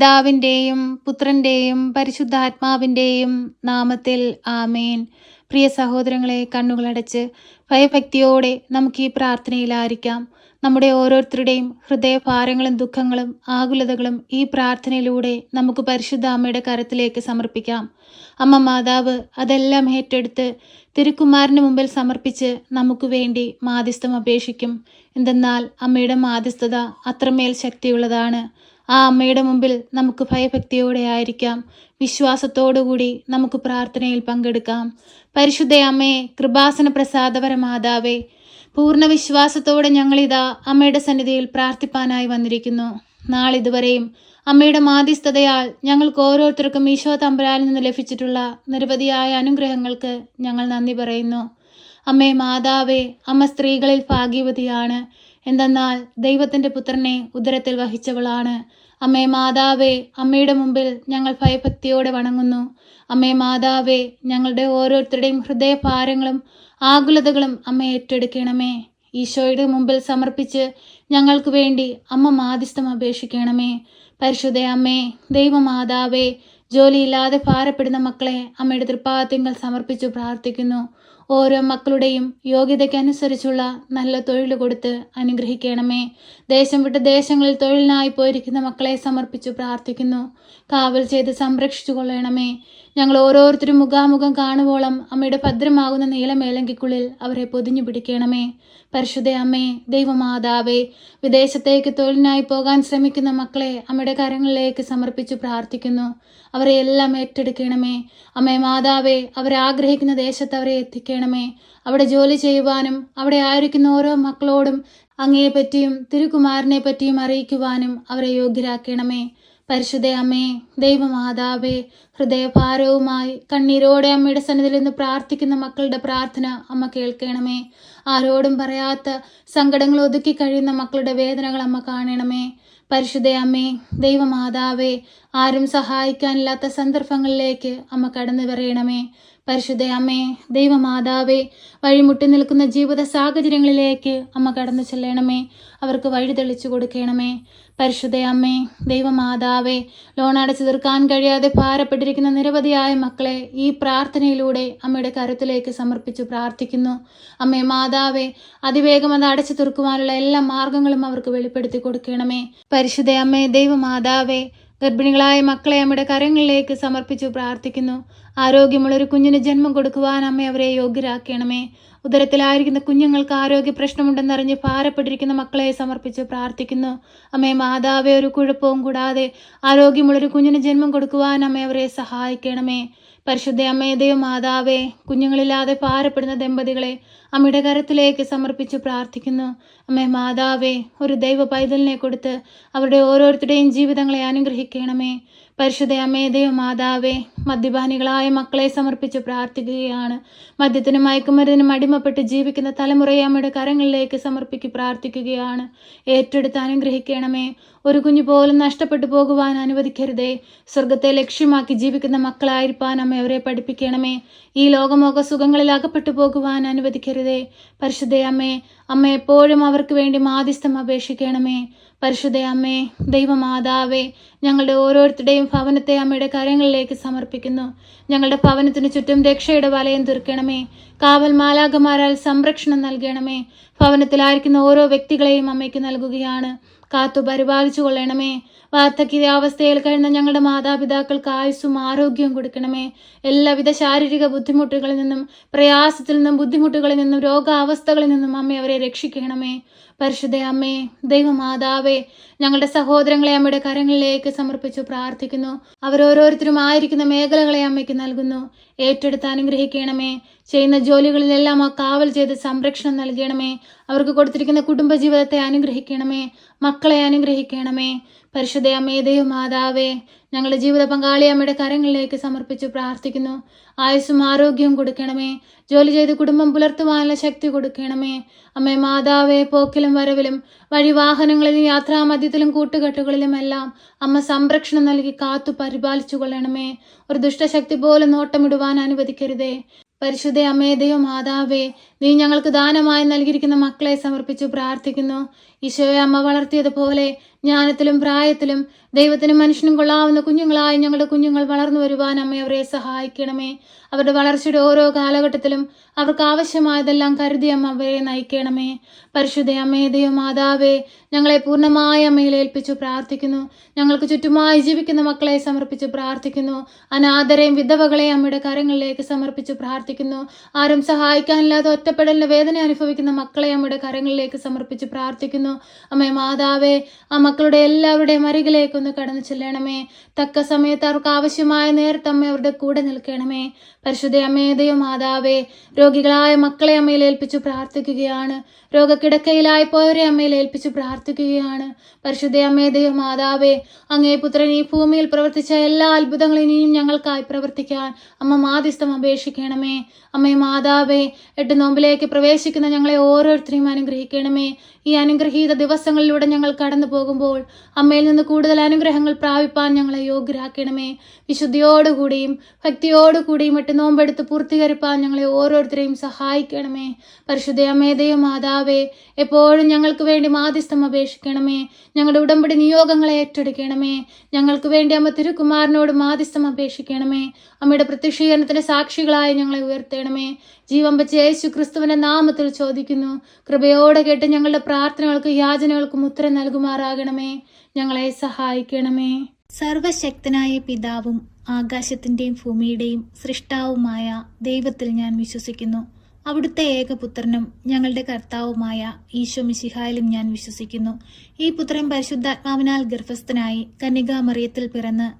പിതാവിന്റെയും പുത്രന്റെയും പരിശുദ്ധാത്മാവിന്റെയും നാമത്തിൽ ആമേൻ. പ്രിയ സഹോദരങ്ങളെ കണ്ണുകളടച്ച് ഭയഭക്തിയോടെ നമുക്ക് ഈ പ്രാർത്ഥനയിലായിരിക്കാം നമ്മുടെ ഓരോരുത്തരുടെയും ഹൃദയഭാരങ്ങളും ദുഃഖങ്ങളും ആകുലതകളും ഈ പ്രാർത്ഥനയിലൂടെ നമുക്ക് പരിശുദ്ധ അമ്മയുടെ കരത്തിലേക്ക് സമർപ്പിക്കാം. അമ്മ മാതാവ് അതെല്ലാം ഏറ്റെടുത്ത് തിരുക്കുമാരന് മുമ്പിൽ സമർപ്പിച്ച് നമുക്ക് വേണ്ടി മാധ്യസ്ഥം അപേക്ഷിക്കും. എന്തെന്നാൽ അമ്മയുടെ മാധ്യസ്ഥത അത്രമേൽ ശക്തിയുള്ളതാണ്. ആ അമ്മയുടെ മുമ്പിൽ നമുക്ക് ഭയഭക്തിയോടെ ആയിരിക്കാം. വിശ്വാസത്തോടുകൂടി നമുക്ക് പ്രാർത്ഥനയിൽ പങ്കെടുക്കാം. പരിശുദ്ധ അമ്മയെ കൃപാസന പ്രസാദപര മാതാവേ പൂർണ വിശ്വാസത്തോടെ ഞങ്ങളിതാ അമ്മയുടെ സന്നിധിയിൽ പ്രാർത്ഥിപ്പാനായി വന്നിരിക്കുന്നു. നാളിതുവരെയും അമ്മയുടെ മാധ്യസ്ഥതയാൽ ഞങ്ങൾക്ക് ഓരോരുത്തർക്കും ഈശോ തമ്പുരാനിൽ നിന്ന് ലഭിച്ചിട്ടുള്ള നിരവധിയായ അനുഗ്രഹങ്ങൾക്ക് ഞങ്ങൾ നന്ദി പറയുന്നു. അമ്മേ മാതാവേ അമ്മ സ്ത്രീകളിൽ ഭാഗ്യവതിയാണ്. എന്തെന്നാൽ ദൈവത്തിന്റെ പുത്രനെ ഉദരത്തിൽ വഹിച്ചവളാണ്. അമ്മേ മാതാവേ അമ്മയുടെ മുമ്പിൽ ഞങ്ങൾ ഭയഭക്തിയോടെ വണങ്ങുന്നു. അമ്മേ മാതാവേ ഞങ്ങളുടെ ഓരോരുത്തരുടെയും ഹൃദയഭാരങ്ങളും ആകുലതകളും അമ്മ ഏറ്റെടുക്കണമേ. ഈശോയുടെ മുമ്പിൽ സമർപ്പിച്ച് ഞങ്ങൾക്ക് വേണ്ടി അമ്മ മാധ്യസ്ഥം അപേക്ഷിക്കണമേ. പരിശുദ്ധ അമ്മേ ദൈവമാതാവേ ജോലിയില്ലാതെ ഭാരപ്പെടുന്ന മക്കളെ അമ്മയുടെ തൃപ്പാദത്തിങ്കൽ സമർപ്പിച്ചു പ്രാർത്ഥിക്കുന്നു. ഓരോ മക്കളുടെയും യോഗ്യതയ്ക്കനുസരിച്ചുള്ള നല്ല തൊഴിൽ കൊടുത്ത് അനുഗ്രഹിക്കണമേ. ദേശം വിട്ട് ദേശങ്ങളിൽ തൊഴിലിനായി പോയിരിക്കുന്ന മക്കളെ സമർപ്പിച്ചു പ്രാർത്ഥിക്കുന്നു. കാവൽ ചെയ്ത് സംരക്ഷിച്ചു കൊള്ളണമേ. ഞങ്ങൾ ഓരോരുത്തരും മുഖാമുഖം കാണുവോളം അമ്മയുടെ ഭദ്രമാകുന്ന നീലമേലങ്കിക്കുള്ളിൽ അവരെ പൊതിഞ്ഞു പിടിക്കണമേ. പരിശുദ്ധ അമ്മേ ദൈവമാതാവേ വിദേശത്തേക്ക് തൊഴിലിനായി പോകാൻ ശ്രമിക്കുന്ന മക്കളെ അമ്മയുടെ കരങ്ങളിലേക്ക് സമർപ്പിച്ചു പ്രാർത്ഥിക്കുന്നു. അവരെ എല്ലാം ഏറ്റെടുക്കണമേ. അമ്മേ മാതാവേ അവരാഗ്രഹിക്കുന്ന ദേശത്ത് അവരെ എത്തിക്കണമേ അവിടെ ജോലി ചെയ്യുവാനും അവിടെ ആയിരിക്കുന്ന ഓരോ മക്കളോടും അങ്ങയെപ്പറ്റിയും തിരുകുമാരനെ പറ്റിയും അറിയിക്കുവാനും അവരെ യോഗ്യരാക്കണമേ. പരിശുദ്ധ അമ്മേ ദൈവമാതാവേ ഹൃദയഭാരവുമായി കണ്ണീരോടെ അമ്മയുടെ സന്നിധിയിൽ നിന്ന് പ്രാർത്ഥിക്കുന്ന മക്കളുടെ പ്രാർത്ഥന അമ്മ കേൾക്കണമേ. ആരോടും പറയാത്ത സങ്കടങ്ങൾ ഒതുക്കി കഴിയുന്ന മക്കളുടെ വേദനകൾ അമ്മ കാണണമേ. പരിശുദ്ധ അമ്മേ ദൈവമാതാവേ ആരും സഹായിക്കാനില്ലാത്ത സന്ദർഭങ്ങളിലേക്ക് അമ്മ കടന്നു വരയണമേ. പരിശുദ്ധ അമ്മേ ദൈവമാതാവേ വഴിമുട്ടി നിൽക്കുന്ന ജീവിത സാഹചര്യങ്ങളിലേക്ക് അമ്മ കടന്നു ചെല്ലണമേ. അവർക്ക് വഴി തെളിച്ചു കൊടുക്കണമേ. പരിശുദ്ധ അമ്മേ ദൈവമാതാവേ ലോൺ അടച്ചു തീർക്കാൻ കഴിയാതെ ഭാരപ്പെട്ടിരിക്കുന്ന നിരവധിയായ മക്കളെ ഈ പ്രാർത്ഥനയിലൂടെ അമ്മയുടെ കരുത്തിലേക്ക് സമർപ്പിച്ചു പ്രാർത്ഥിക്കുന്നു. അമ്മേ മാതാവേ അതിവേഗം അത് അടച്ചു തീർക്കുവാനുള്ള എല്ലാ മാർഗങ്ങളും അവർക്ക് വെളിപ്പെടുത്തി കൊടുക്കണമേ. പരിശുദ്ധ അമ്മേ ദൈവമാതാവേ ഗർഭിണികളായ മക്കളെ അമ്മയുടെ കരങ്ങളിലേക്ക് സമർപ്പിച്ചു പ്രാർത്ഥിക്കുന്നു. ആരോഗ്യമുള്ളൊരു കുഞ്ഞിന് ജന്മം കൊടുക്കുവാൻ അമ്മ അവരെ യോഗ്യരാക്കണമേ. ഉദരത്തിലായിരിക്കുന്ന കുഞ്ഞുങ്ങൾക്ക് ആരോഗ്യ പ്രശ്നമുണ്ടെന്നറിഞ്ഞ് ഭാരപ്പെട്ടിരിക്കുന്ന മക്കളെ സമർപ്പിച്ച് പ്രാർത്ഥിക്കുന്നു. അമ്മേ മാതാവേ ഒരു കുഴപ്പവും കൂടാതെ ആരോഗ്യമുള്ളൊരു കുഞ്ഞിന് ജന്മം കൊടുക്കുവാൻ അമ്മ അവരെ സഹായിക്കണമേ. പരിശുദ്ധ അമ്മയതയോ മാതാവേ കുഞ്ഞുങ്ങളില്ലാതെ ഭാരപ്പെടുന്ന ദമ്പതികളെ അമ്മയുടെ കരത്തിലേക്ക് സമർപ്പിച്ച് പ്രാർത്ഥിക്കുന്നു. അമ്മേ മാതാവേ ഒരു ദൈവ പൈതലിനെ കൊടുത്ത് അവരുടെ ഓരോരുത്തരുടെയും ജീവിതങ്ങളെ അനുഗ്രഹിക്കണമേ. പരിശുദ്ധ അമ്മേതയോ മാതാവേ മദ്യപാനികളായ മക്കളെ സമർപ്പിച്ച് പ്രാർത്ഥിക്കുകയാണ്. മദ്യത്തിനും മയക്കുമരുന്നിനും അടിമപ്പെട്ട് ജീവിക്കുന്ന തലമുറയെ അമ്മയുടെ കരങ്ങളിലേക്ക് സമർപ്പിച്ച് പ്രാർത്ഥിക്കുകയാണ്. ഏറ്റെടുത്ത് അനുഗ്രഹിക്കണമേ. ഒരു കുഞ്ഞു പോലും നഷ്ടപ്പെട്ടു പോകുവാൻ അനുവദിക്കരുതേ. സ്വർഗത്തെ ലക്ഷ്യമാക്കി ജീവിക്കുന്ന മക്കളായിരിക്കാൻ അമ്മ അവരെ പഠിപ്പിക്കണമേ. ഈ ലോകമോക സുഖങ്ങളിൽ അകപ്പെട്ടു പോകുവാൻ അനുവദിക്കരുതേ. പരിശുദ്ധ അമ്മേ എപ്പോഴും അവർക്ക് വേണ്ടി മാധ്യസ്ഥം അപേക്ഷിക്കണമേ. പരിശുദ്ധ അമ്മേ ദൈവമാതാവേ ഞങ്ങളുടെ ഓരോരുത്തരുടെയും ഭവനത്തെ അമ്മയുടെ കരങ്ങളിലേക്ക് സമർപ്പിക്കുന്നു. ഞങ്ങളുടെ ഭവനത്തിന് ചുറ്റും രക്ഷയുടെ വലയം തീർക്കണമേ. കാവൽ മാലാകമാരാൽ സംരക്ഷണം നൽകണമേ. ഭവനത്തിലായിരിക്കുന്ന ഓരോ വ്യക്തികളെയും അമ്മയ്ക്ക് നൽകുകയാണ്. കാത്തു പരിപാലിച്ചു കൊള്ളണമേ. വാർദ്ധക്യാവസ്ഥയിൽ കഴിയുന്ന ഞങ്ങളുടെ മാതാപിതാക്കൾക്ക് ആയുസ്സും ആരോഗ്യവും കൊടുക്കണമേ. എല്ലാവിധ ശാരീരിക ബുദ്ധിമുട്ടുകളിൽ നിന്നും പ്രയാസത്തിൽ നിന്നും ബുദ്ധിമുട്ടുകളിൽ നിന്നും രോഗാവസ്ഥകളിൽ നിന്നും അമ്മ അവരെ രക്ഷിക്കണമേ. പരിശുദ്ധ അമ്മേ ദൈവമാതാവേ ഞങ്ങളുടെ സഹോദരങ്ങളെ അമ്മയുടെ കരങ്ങളിലേക്ക് സമർപ്പിച്ചു പ്രാർത്ഥിക്കുന്നു. അവരോരോരുത്തരും ആയിരിക്കുന്ന മേഖലകളെ അമ്മയ്ക്ക് നൽകുന്നു. ഏറ്റെടുത്ത് അനുഗ്രഹിക്കണമേ. ചെയ്യുന്ന ജോലികളിലെല്ലാം ആ കാവൽ ചെയ്ത് സംരക്ഷണം നൽകണമേ. അവർക്ക് കൊടുത്തിരിക്കുന്ന കുടുംബജീവിതത്തെ അനുഗ്രഹിക്കണമേ. മക്കളെ അനുഗ്രഹിക്കണമേ. പരിശുദ്ധ മാതാവേ ഞങ്ങളുടെ ജീവിത പങ്കാളി അമ്മയുടെ കരങ്ങളിലേക്ക് സമർപ്പിച്ചു പ്രാർത്ഥിക്കുന്നു. ആയുസ്സും ആരോഗ്യവും കൊടുക്കണമേ. ജോലി ചെയ്ത് കുടുംബം പുലർത്തുവാനുള്ള ശക്തി കൊടുക്കണമേ. അമ്മേ മാതാവേ പോക്കിലും വരവിലും വഴി വാഹനങ്ങളിലും യാത്രാമധ്യത്തിലും കൂട്ടുകെട്ടുകളിലുമെല്ലാം അമ്മ സംരക്ഷണം നൽകി കാത്തു പരിപാലിച്ചു കൊള്ളണമേ. ഒരു ദുഷ്ടശക്തി പോലും നോട്ടമിടുവാൻ അനുവദിക്കരുതേ. പരിശുദ്ധ അമ്മേ മാതാവേ നീ ഞങ്ങൾക്ക് ദാനമായി നൽകിയിരിക്കുന്ന മക്കളെ സമർപ്പിച്ചു പ്രാർത്ഥിക്കുന്നു. ഈശോയെ അമ്മ വളർത്തിയതുപോലെ ജ്ഞാനത്തിലും പ്രായത്തിലും ദൈവത്തിനും മനുഷ്യനും കൊള്ളാവുന്ന കുഞ്ഞുങ്ങളായി ഞങ്ങളുടെ കുഞ്ഞുങ്ങൾ വളർന്നു വരുവാൻ അമ്മ അവരെ സഹായിക്കണമേ. അവരുടെ വളർച്ചയുടെ ഓരോ കാലഘട്ടത്തിലും അവർക്ക് ആവശ്യമായതെല്ലാം കരുതി അമ്മ അവരെ നയിക്കണമേ. പരിശുദ്ധ അമ്മേ ദൈവ മാതാവേ ഞങ്ങളെ പൂർണമായ അമ്മയിൽ ഏൽപ്പിച്ചു പ്രാർത്ഥിക്കുന്നു. ഞങ്ങൾക്ക് ചുറ്റുമായി ജീവിക്കുന്ന മക്കളെ സമർപ്പിച്ച് പ്രാർത്ഥിക്കുന്നു. അനാഥരെയും വിധവകളെ അമ്മയുടെ കരങ്ങളിലേക്ക് സമർപ്പിച്ച് പ്രാർത്ഥിക്കുന്നു. ആരും സഹായിക്കാനില്ലാതെ ഒറ്റപ്പെടലിന് വേദന അനുഭവിക്കുന്ന മക്കളെ അമ്മയുടെ കരങ്ങളിലേക്ക് സമർപ്പിച്ച് പ്രാർത്ഥിക്കുന്നു. അമ്മേ മാതാവേ ആ മക്കളുടെ എല്ലാവരുടെയും അരികിലേക്കൊന്ന് കടന്നു ചെല്ലണമേ. തക്ക സമയത്ത് അവർക്ക് ആവശ്യമായ നേരത്തമ്മ അവരുടെ കൂടെ നിൽക്കണമേ. പരിശുദ്ധ അമ്മേതയോ മാതാവേ രോഗികളായ മക്കളെ അമ്മയിൽ ഏൽപ്പിച്ചു പ്രാർത്ഥിക്കുകയാണ്. രോഗക്കിടക്കയിലായി പോയവരെ അമ്മയിൽ ഏൽപ്പിച്ചു പ്രാർത്ഥിക്കുകയാണ്. പരിശുദ്ധ അമ്മേതയോ മാതാവേ അങ്ങേ പുത്രൻ ഈ ഭൂമിയിൽ പ്രവർത്തിച്ച എല്ലാ അത്ഭുതങ്ങളും ഇനിയും ഞങ്ങൾക്കായി പ്രവർത്തിക്കാൻ അമ്മ മാധ്യസ്ഥം അപേക്ഷിക്കണമേ. അമ്മേ മാതാവേ എട്ട് നോമ്പിലേക്ക് പ്രവേശിക്കുന്ന ഞങ്ങളെ ഓരോരുത്തരെയും അനുഗ്രഹിക്കണമേ. ഈ അനുഗ്രഹീത ദിവസങ്ങളിലൂടെ ഞങ്ങൾ കടന്നു അമ്മയിൽ നിന്ന് കൂടുതൽ അനുഗ്രഹങ്ങൾ പ്രാപിപ്പാൻ ഞങ്ങളെ യോഗ്യരാക്കണമേ. വിശുദ്ധിയോടുകൂടിയും ഭക്തിയോടുകൂടിയും എട്ട് നോമ്പെടുത്ത് പൂർത്തീകരിപ്പാൻ ഞങ്ങളെ ഓരോരുത്തരെയും സഹായിക്കണമേ. പരിശുദ്ധ അമേദയ മാതാവേ എപ്പോഴും ഞങ്ങൾക്ക് വേണ്ടി മാധ്യസ്ഥം അപേക്ഷിക്കണമേ. ഞങ്ങളുടെ ഉടമ്പടി നിയോഗങ്ങളെ ഏറ്റെടുക്കണമേ. ഞങ്ങൾക്ക് വേണ്ടി അമ്മ തിരുക്കുമാരനോട് മാധ്യസ്ഥം അപേക്ഷിക്കണമേ. അമ്മയുടെ പ്രത്യക്ഷീകരണത്തിന്റെ സാക്ഷികളായി ഞങ്ങളെ ഉയർത്തേണമേ. ജീവൻ വെച്ച് യേശു ക്രിസ്തുവിന്റെ നാമത്തിൽ ചോദിക്കുന്നു. കൃപയോടെ കേട്ട് ഞങ്ങളുടെ പ്രാർത്ഥനകൾക്കും യാചനകൾക്കും ഉത്തരം നൽകുമാറാകണമേ. ഞങ്ങളെ സഹായിക്കണമേ. സർവശക്തനായ പിതാവും ആകാശത്തിന്റെയും ഭൂമിയുടെയും സൃഷ്ടാവുമായ ദൈവത്തിൽ ഞാൻ വിശ്വസിക്കുന്നു. അവിടുത്തെ ഏകപുത്രനും ഞങ്ങളുടെ കർത്താവുമായ ഈശോ മിശിഹായിലും ഞാൻ വിശ്വസിക്കുന്നു. ഈ പുത്രൻ പരിശുദ്ധാത്മാവിനാൽ ഗർഭസ്ഥനായി കന്യകാമറിയത്തിൽ പിറന്ന്